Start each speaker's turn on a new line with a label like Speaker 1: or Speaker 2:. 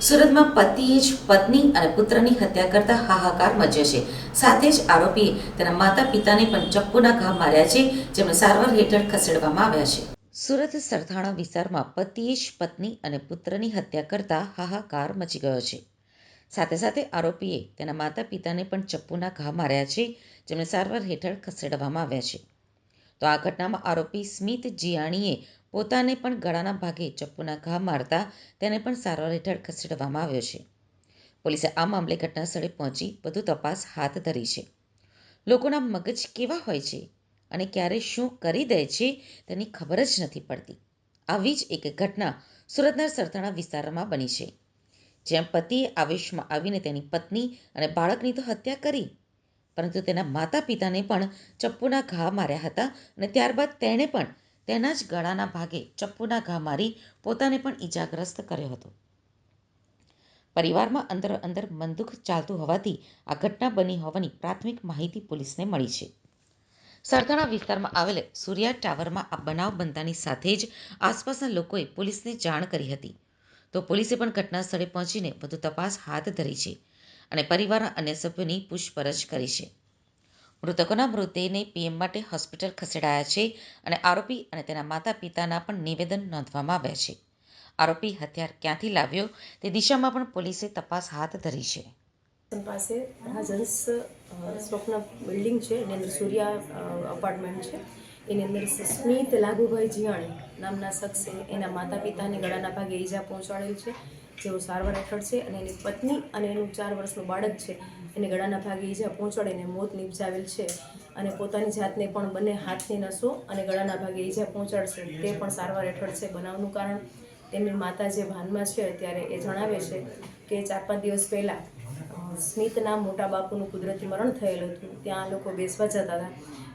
Speaker 1: સુરતમાં પતિએ જ પત્ની અને પુત્રની હત્યા કરતા હાહાકાર મચ્યો છે. સાથે જ આરોપીએ તેના માતા પિતાને પણ ચપ્પુના ઘા માર્યા છે, જેમને સારવાર હેઠળ ખસેડવામાં આવ્યા છે. સુરત સરથાણા વિસ્તારમાં પતિએ જ પત્ની અને પુત્રની હત્યા કરતા હાહાકાર મચી ગયો છે. સાથે સાથે આરોપીએ તેના માતા પિતાને પણ ચપ્પુના ઘા માર્યા છે, જેમને સારવાર હેઠળ ખસેડવામાં આવ્યા છે. તો આ ઘટનામાં આરોપી સ્મિત જીયાણીએ પોતાને પણ ગળાના ભાગે ચપ્પુના ઘા મારતા તેને પણ સારવાર હેઠળ ખસેડવામાં આવ્યો છે. પોલીસે આ મામલે ઘટના સ્થળે પહોંચી વધુ તપાસ હાથ ધરી છે. લોકોના મગજ કેવા હોય છે અને ક્યારે શું કરી દે છે તેની ખબર જ નથી પડતી. આવી જ એક ઘટના સુરતના સરથાણા વિસ્તારમાં બની છે. જ્યાં પતિએ આવેશમાં આવીને તેની પત્ની અને બાળકની તો હત્યા કરી, પરંતુ તેના માતા પિતાને પણ ચપ્પુના ઘા માર્યા હતા અને ત્યારબાદ તેણે પણ તેના જ ગળાના ભાગે ચપ્પુના ઘા મારી પોતાને પણ ઈજાગ્રસ્ત કર્યો હતો. પરિવારમાં અંદર અંદર બંદૂક ચાલતું હોવાથી આ ઘટના બની હોવાની પ્રાથમિક માહિતી પોલીસને મળી છે. સરથાણા વિસ્તારમાં આવેલ સૂર્યા ટાવરમાં આ બનાવ બનતાની સાથે જ આસપાસના લોકોએ પોલીસને જાણ કરી હતી. તો પોલીસે પણ ઘટના સ્થળે પહોંચીને વધુ તપાસ હાથ ધરી છે અને પરિવારના અન્ય સભ્યોની પૂછપરછ કરી છે. મૃતકોના મૃતદેહને પીએમ માટે હોસ્પિટલ ખસેડાયા છે અને આરોપી અને તેના માતા પિતાના પણ નિવેદન નોંધવામાં આવ્યા છે. આરોપી હથિયાર ક્યાંથી લાવ્યો તે દિશામાં પણ પોલીસે તપાસ હાથ ધરી છે.
Speaker 2: પાસે હાજન્સ સ્વપ્ન બિલ્ડિંગ છે. એની અંદર સૂર્યા અપાર્ટમેન્ટ છે. એની અંદર સ્મિત લાગુભાઈ જીયાણી નામના શખ્સે એના માતા પિતાને ગળાના ભાગે ઈજા પહોંચાડેલ છે. જેઓ સારવાર હેઠળ છે અને એની પત્ની અને એનું ચાર વર્ષનું બાળક છે. એને ગળાના ભાગે ઈજા પહોંચાડીને મોત નિપજાવેલ છે અને પોતાની જાતને પણ બંને હાથની નસો અને ગળાના ભાગે ઈજા પહોંચાડશે તે પણ સારવાર હેઠળ છે બનાવનું કારણ. તેમની માતા જે ભાનમાં છે ત્યારે એ જણાવે છે કે ચાર પાંચ દિવસ પહેલાં સ્મિતના મોટા બાપુનું કુદરતી મરણ થયેલું હતું. ત્યાં લોકો બેસવા જતા હતા.